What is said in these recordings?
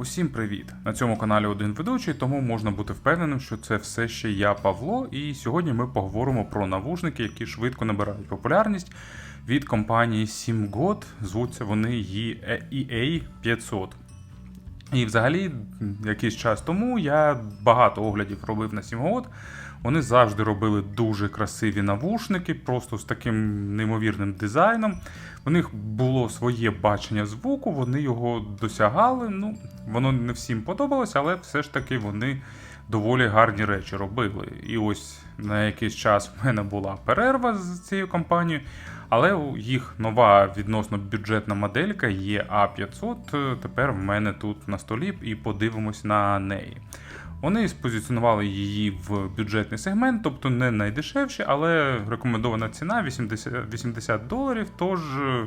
Усім привіт! На цьому каналі один ведучий, тому можна бути впевненим, що це все ще я Павло, і сьогодні ми поговоримо про навушники, які швидко набирають популярність від компанії SimGod. Звуться вони EA 500. І взагалі, якийсь час тому я багато оглядів робив на SimGod. Вони завжди робили дуже красиві навушники, просто з таким неймовірним дизайном. У них було своє бачення звуку, вони його досягали. Ну, воно не всім подобалося, але все ж таки вони доволі гарні речі робили. І ось на якийсь час в мене була перерва з цією компанією, але їх нова відносно бюджетна моделька є А500. е, Тепер в мене тут на столі і подивимось на неї. Вони спозиціонували її в бюджетний сегмент, тобто не найдешевші, але рекомендована ціна 80, 80 доларів. Тож е,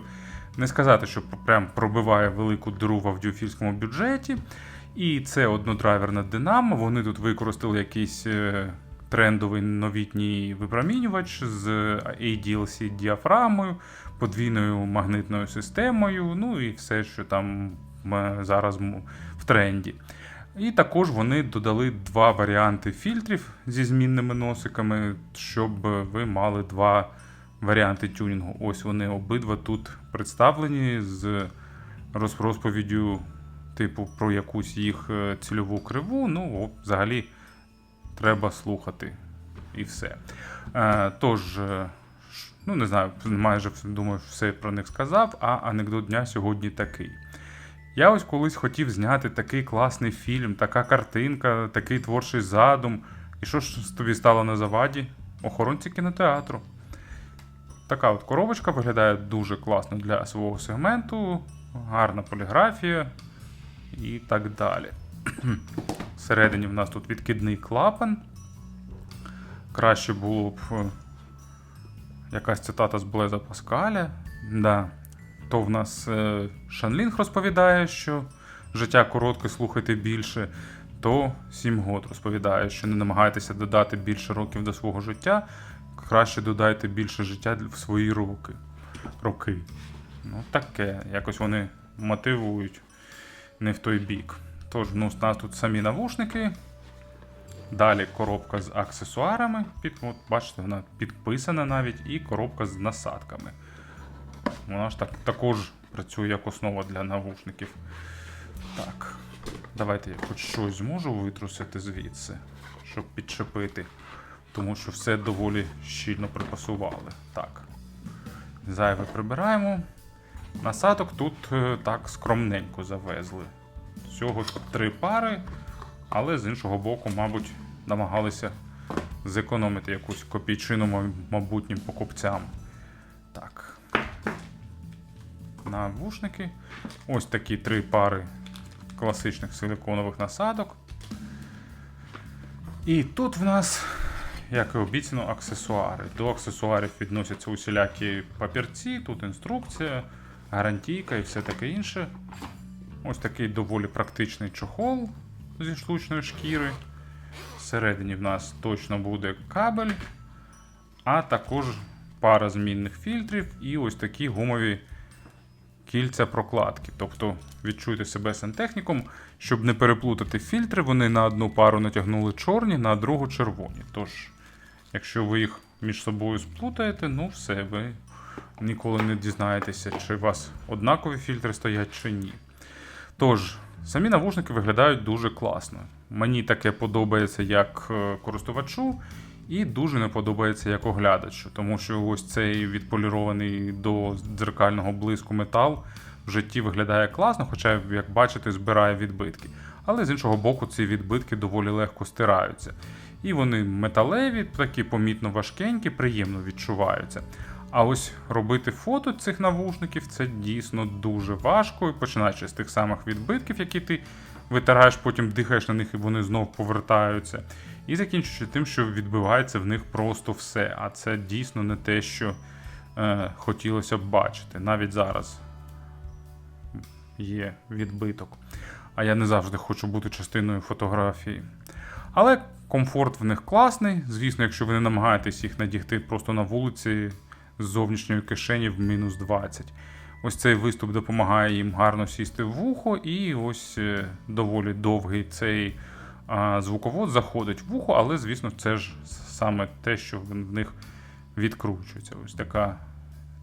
не сказати, що прям пробиває велику диру в аудіофільському бюджеті. І це однодрайверна Динамо. Вони тут використали якийсь е, трендовий новітній випромінювач з ADLC діафрагмою, подвійною магнитною системою, ну і все, що там е, зараз в тренді. І також вони додали два варіанти фільтрів зі змінними носиками, щоб ви мали два варіанти тюнінгу. Ось вони обидва тут представлені з розповіддю, типу, про якусь їх е, цільову криву. Ну, взагалі, треба слухати і все. Е, Тож, е, ну не знаю, майже думаю, все про них сказав, а анекдот дня сьогодні такий. Я ось колись хотів зняти такий класний фільм, така картинка, такий творчий задум. І що ж тобі стало на заваді? Охоронці кінотеатру. Така от коробочка виглядає дуже класно для свого сегменту, гарна поліграфія і так далі. Всередині в нас тут відкидний клапан. Краще було б е, якась цитата з Блеза Паскаля. Да. То в нас е, Шанлінг розповідає, що життя коротке, слухайте більше. То Сімгод розповідає, що не намагайтеся додати більше років до свого життя, краще додайте більше життя в свої роки. роки. Ну, таке. Якось вони мотивують не в той бік. Тож, ну, у нас тут самі навушники. Далі коробка з аксесуарами. Під, от, бачите, вона підписана навіть, і коробка з насадками. Вона ж так, також працює як основа для навушників. Так. Давайте я хоч щось зможу витрусити звідси, щоб підчепити. Тому що все доволі щільно припасували. Так. Зайве прибираємо. Насадок тут е, так скромненько завезли. Всього три пари, але з іншого боку, мабуть, намагалися зекономити якусь копійчину ма- майбутнім покупцям. Навушники. Ось такі три пари класичних силиконових насадок. І тут в нас, як і обіцяно, аксесуари. До аксесуарів відносяться усілякі папірці, тут інструкція, гарантійка і все таке інше. Ось такий доволі практичний чохол зі штучної шкіри. Всередині в нас точно буде кабель, а також пара змінних фільтрів і ось такі гумові кільця прокладки. Тобто відчуйте себе сантехніком, щоб не переплутати фільтри, вони на одну пару натягнули чорні, на другу червоні. Тож, якщо ви їх між собою сплутаєте, ну все, ви ніколи не дізнаєтеся, чи у вас однакові фільтри стоять чи ні. Тож, самі навушники виглядають дуже класно. Мені таке подобається як е, користувачу, і дуже не подобається як оглядачу, тому що ось цей відполірований до дзеркального блиску метал в житті виглядає класно, хоча, як бачите, збирає відбитки. Але з іншого боку, ці відбитки доволі легко стираються. І вони металеві, такі помітно важкенькі, приємно відчуваються. А ось робити фото цих навушників це дійсно дуже важко, і починаючи з тих самих відбитків, які ти витираєш, потім дихаєш на них і вони знов повертаються. І закінчуючи тим, що відбивається в них просто все. А це дійсно не те, що е, хотілося б бачити. Навіть зараз є відбиток. А я не завжди хочу бути частиною фотографії. Але комфорт в них класний. Звісно, якщо ви не намагаєтесь їх надягти просто на вулиці з зовнішньої кишені в мінус 20. Ось цей виступ допомагає їм гарно сісти в вухо, і ось е, доволі довгий цей звуковод заходить в вухо, але, звісно, це ж саме те, що в них відкручується. Ось така,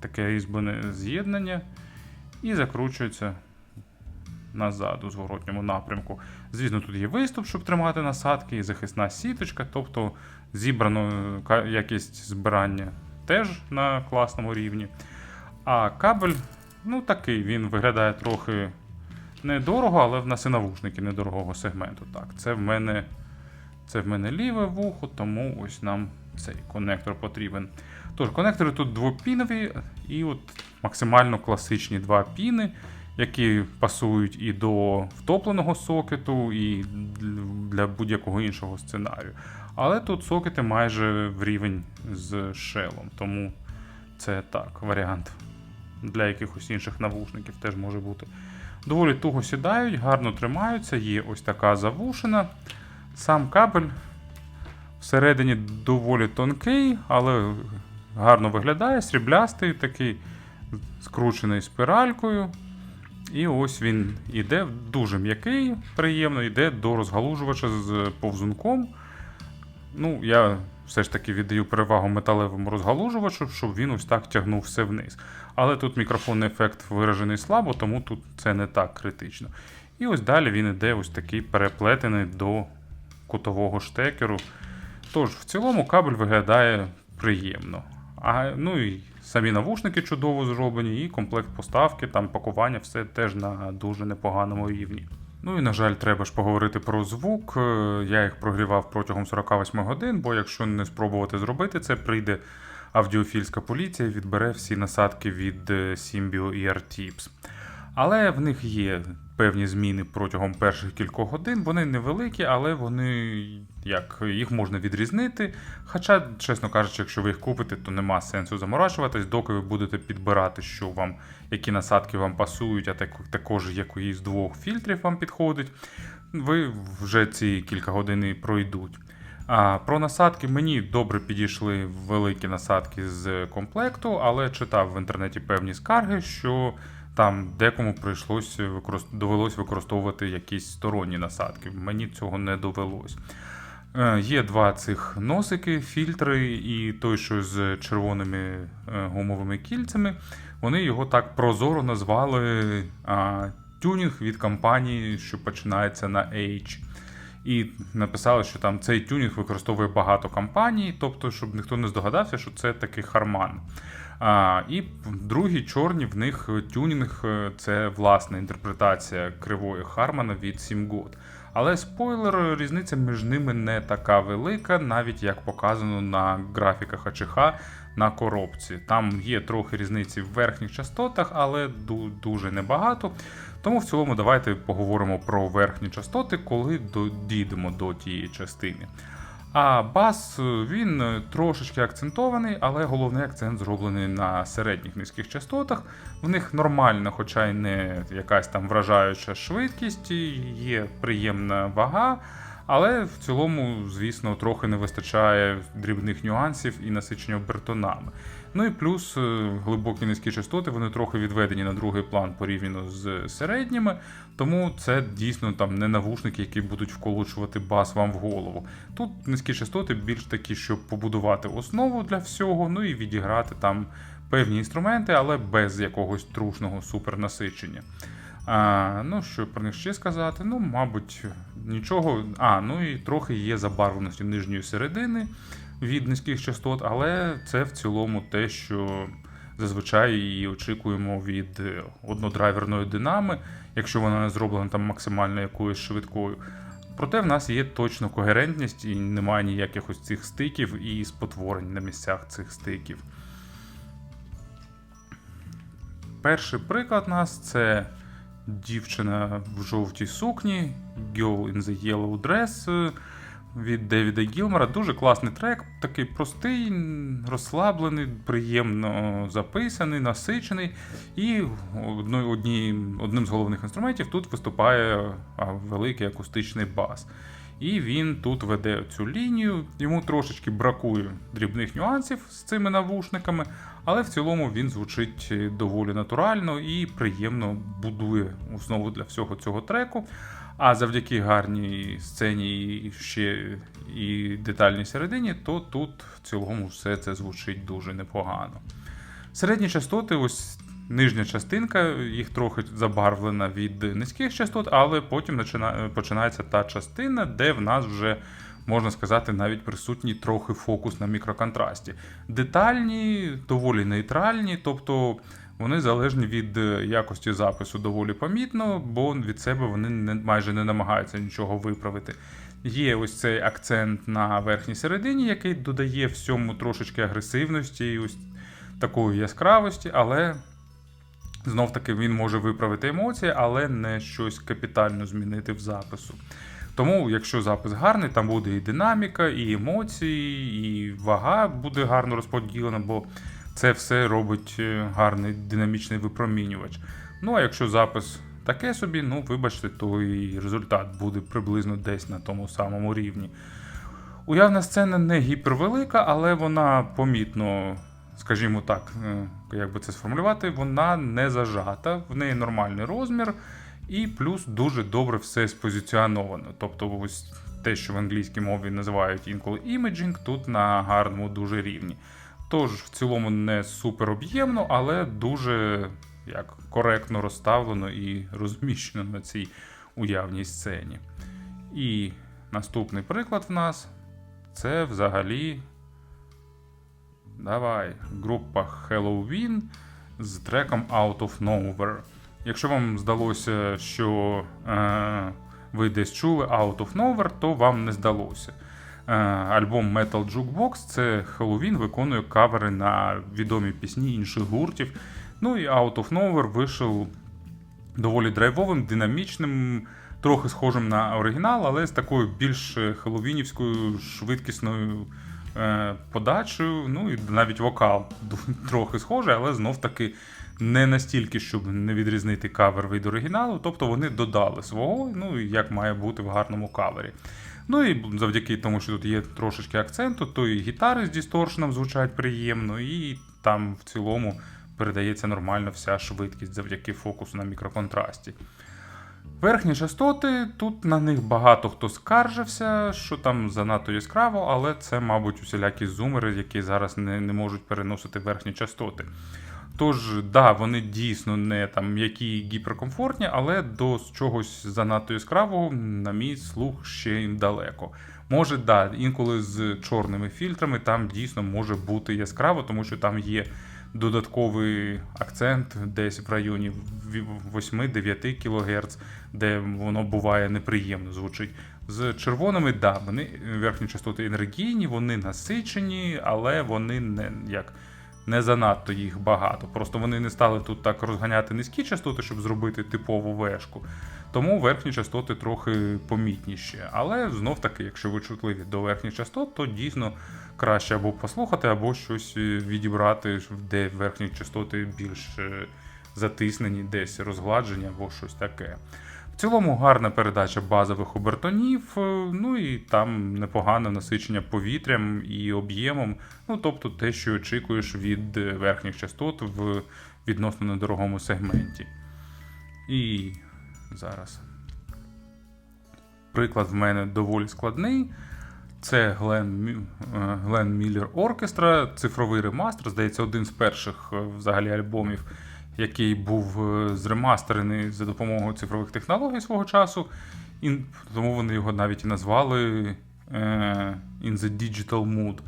таке різьблене з'єднання і закручується назад у зворотньому напрямку. Звісно, тут є виступ, щоб тримати насадки, і захисна сіточка, тобто зібрано якість збирання теж на класному рівні. А кабель, ну такий, він виглядає трохи недорого, але в нас і навушники недорогого сегменту. Так, це в мене, це в мене ліве вухо, тому ось нам цей конектор потрібен. Тож, конектори тут двопінові, і от максимально класичні два піни, які пасують і до втопленого сокету, і для будь-якого іншого сценарію. Але тут сокети майже в рівень з шелом, тому це так, варіант для якихось інших навушників теж може бути. Доволі туго сідають, гарно тримаються, є ось така завушена. Сам кабель всередині доволі тонкий, але гарно виглядає, сріблястий, такий скручений спіралькою. І ось він іде дуже м'який, приємно, йде до розгалужувача з повзунком. Ну, я все ж таки віддаю перевагу металевому розгалужувачу, щоб він ось так тягнув все вниз. Але тут мікрофонний ефект виражений слабо, тому тут це не так критично. І ось далі він іде ось такий переплетений до кутового штекеру. Тож, в цілому кабель виглядає приємно. А, ну і самі навушники чудово зроблені, і комплект поставки, там пакування, все теж на дуже непоганому рівні. Ну і на жаль, треба ж поговорити про звук. Е, Я їх прогрівав протягом 48 годин, бо якщо не спробувати зробити це, прийде аудіофільська поліція і відбере всі насадки від е, Symbio і AirTips. Але в них є певні зміни протягом перших кількох годин. Вони невеликі, але вони як їх можна відрізнити. Хоча, чесно кажучи, якщо ви їх купите, то нема сенсу заморачуватись, доки ви будете підбирати, що вам, які насадки вам пасують, а також якої з двох фільтрів вам підходить. Ви вже ці кілька годин пройдуть. А про насадки мені добре підійшли великі насадки з комплекту, але читав в інтернеті певні скарги, що там декому прийшлось використ... довелось використовувати якісь сторонні насадки. Мені цього не довелось. Е, Є два цих носики, фільтри, і той, що з червоними е, гумовими кільцями. Вони його так прозоро назвали а, тюнінг від компанії, що починається на H. І написали, що там цей тюнінг використовує багато компаній, тобто, щоб ніхто не здогадався, що це такий харман. А, І другі чорні в них тюнінг е, це власна інтерпретація кривої Хармана від 7 год. Але спойлер, різниця між ними не така велика, навіть як показано на графіках АЧХ на коробці. Там є трохи різниці в верхніх частотах, але дуже небагато. Тому в цілому давайте поговоримо про верхні частоти, коли дійдемо до тієї частини. А бас він трошечки акцентований, але головний акцент зроблений на середніх низьких частотах. В них нормальна, хоча й не якась там вражаюча швидкість, є приємна вага. Але в цілому, звісно, трохи не вистачає дрібних нюансів і насичення обертонами. Ну і плюс е, глибокі низькі частоти, вони трохи відведені на другий план порівняно з середніми, тому це дійсно там не навушники, які будуть вколочувати бас вам в голову. Тут низькі частоти більш такі, щоб побудувати основу для всього, ну і відіграти там певні інструменти, але без якогось трушного супернасичення. Ну, що про них ще сказати? Ну, мабуть, нічого. А, ну і трохи є забарвленості нижньої середини від низьких частот, але це в цілому те, що зазвичай і очікуємо від е, однодрайверної динами, якщо вона не зроблена там максимально якоюсь швидкою. Проте в нас є точно когерентність і немає ніяких ось цих стиків і спотворень на місцях цих стиків. Перший приклад у нас це дівчина в жовтій сукні, Girl in the Yellow Dress е, від Девіда Гілмора. Дуже класний трек, такий простий, розслаблений, приємно записаний, насичений. І одним з головних інструментів тут виступає великий акустичний бас. І він тут веде цю лінію. Йому трошечки бракує дрібних нюансів з цими навушниками, але в цілому він звучить е, доволі натурально і приємно будує основу для всього цього треку. А завдяки гарній сцені і ще і детальній середині, то тут в цілому все це звучить дуже непогано. Середні частоти, ось нижня частинка, їх трохи забарвлена від низьких частот, але потім почина- починається та частина, де в нас вже. Можна сказати, навіть присутній трохи фокус на мікроконтрасті. Детальні, доволі нейтральні, тобто вони залежні від е, якості запису доволі помітно, бо від себе вони не, майже не намагаються нічого виправити. Є ось цей акцент на верхній середині, який додає всьому трошечки агресивності і ось такої яскравості, але знов таки він може виправити емоції, але не щось капітально змінити в запису. Тому, якщо запис гарний, там буде і динаміка, і емоції, і вага буде гарно розподілена, бо це все робить е, гарний динамічний випромінювач. Ну а якщо запис таке собі, ну вибачте, то і результат буде приблизно десь на тому самому рівні. Уявна сцена не гіпервелика, але вона помітно, скажімо так, е, як би це сформулювати, вона не зажата, в неї нормальний розмір, і плюс дуже добре все спозиціоновано. Тобто, ось те, що в англійській мові називають інколи іміджинг, тут на гарному дуже рівні. Тож, в цілому не супер об'ємно, але дуже як коректно розставлено і розміщено на цій уявній сцені. І наступний приклад в нас це взагалі. Давай, група Halloween з треком Out of Nowhere. Якщо вам здалося, що е, ви десь чули Out of Nowhere, то вам не здалося. Е, альбом Metal Jukebox це Halloween виконує кавери на відомі пісні інших гуртів. Ну і Out of Nowhere вийшов доволі драйвовим, динамічним, трохи схожим на оригінал, але з такою більш хеллоуінівською швидкісною подачею. Ну і навіть вокал трохи схожий, але знов таки не настільки, щоб не відрізнити кавер від оригіналу. Тобто вони додали свого, ну як має бути в гарному кавері. Ну і завдяки тому, що тут є трошечки акценту, то і гітари з дісторшеном звучать приємно, і там в цілому передається нормально вся швидкість завдяки фокусу на мікроконтрасті. Верхні частоти, тут на них багато хто скаржився, що там занадто яскраво, але це, мабуть, усілякі зумери, які зараз не, не можуть переносити верхні частоти. Тож, да, вони дійсно не там м'які гіперкомфортні, але до чогось занадто яскравого, на мій слух, ще їм далеко. Може, да, інколи з чорними фільтрами там дійсно може бути яскраво, тому що там є додатковий акцент десь в районі 8-9 кГц, де воно буває неприємно звучить. З червоними, да, вони верхні частоти енергійні, вони насичені, але вони не як. Не занадто їх багато. Просто вони не стали тут так розганяти низькі частоти, щоб зробити типову вешку. Тому верхні частоти трохи помітніші. Але знов таки, якщо ви чутливі до верхніх частот, то дійсно краще або послухати, або щось відібрати, де верхні частоти більш е, затиснені, десь розгладжені, або щось таке. В цілому гарна передача базових обертонів, е, ну і там непогане насичення повітрям і об'ємом. Ну, тобто те, що очікуєш від верхніх частот в відносно недорогому сегменті. І зараз. Приклад в мене доволі складний. Це Glenn, Glenn Miller Orchestra, цифровий ремастер, здається, один з перших е, взагалі альбомів який був е, зремастерений за допомогою цифрових технологій свого часу. І тому вони його навіть і назвали е, In the Digital Mood.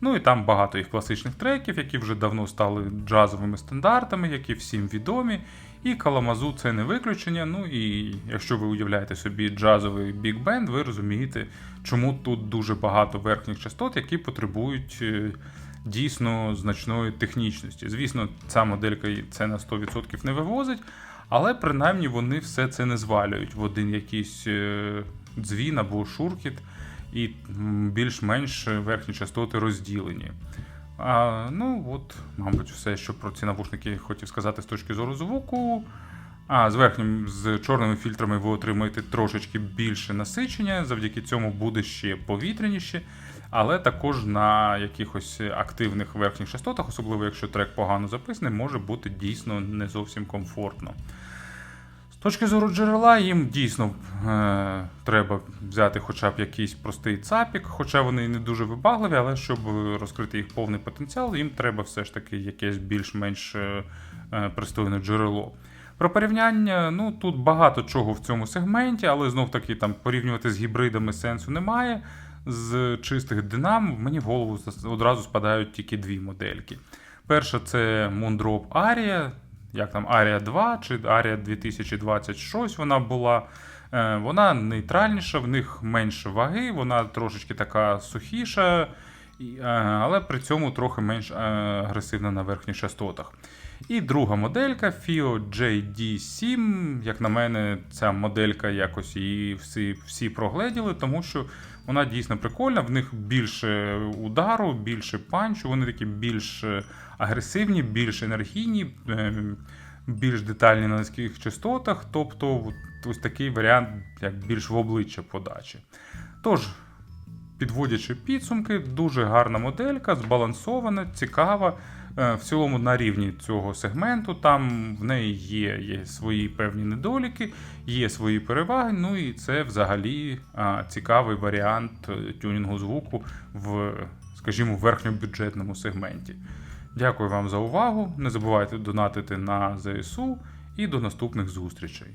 Ну і там багато їх класичних треків, які вже давно стали джазовими стандартами, які всім відомі. І Каламазу це не виключення. Ну і якщо ви уявляєте собі джазовий бік-бенд, ви розумієте, чому тут дуже багато верхніх частот, які потребують е, дійсно значної технічності. Звісно, ця моделька це на 100% не вивозить, але принаймні вони все це не звалюють в один якийсь е, дзвін або шуркіт, і більш-менш верхні частоти розділені. А, Ну, от, мабуть, все, що про ці навушники хотів сказати з точки зору звуку. А з верхнім з чорними фільтрами ви отримаєте трошечки більше насичення, завдяки цьому буде ще повітряніше, але також на якихось активних верхніх частотах, особливо якщо трек погано записаний, може бути дійсно не зовсім комфортно. З точки зору джерела, їм дійсно е, треба взяти хоча б якийсь простий цапік, хоча вони не дуже вибагливі, але щоб розкрити їх повний потенціал, їм треба все ж таки якесь більш-менш е, е, пристойне джерело. Про порівняння, ну тут багато чого в цьому сегменті, але знов таки там порівнювати з гібридами сенсу немає. З чистих динам мені в голову одразу спадають тільки дві модельки. Перша це Moondrop Aria, як там Aria 2 чи 2020 щось вона була. Е, Вона нейтральніша, в них менше ваги, вона трошечки така сухіша, е, але при цьому трохи менш е, агресивна на верхніх частотах. І друга моделька FIO JD7. Як на мене, ця моделька якось її всі, всі прогледіли, тому що вона дійсно прикольна. В них більше удару, більше панчу, вони такі більш е, агресивні, більш енергійні, е, більш детальні на низьких частотах. Тобто, ось такий варіант, як більш в обличчя подачі. Тож, підводячи підсумки, дуже гарна моделька, збалансована, цікава. Е, В цілому на рівні цього сегменту там в неї є, є свої певні недоліки, є свої переваги. Ну і це взагалі цікавий варіант е, тюнінгу звуку в, скажімо, верхньобюджетному сегменті. Дякую вам за увагу. Не забувайте донатити на ЗСУ і до наступних зустрічей.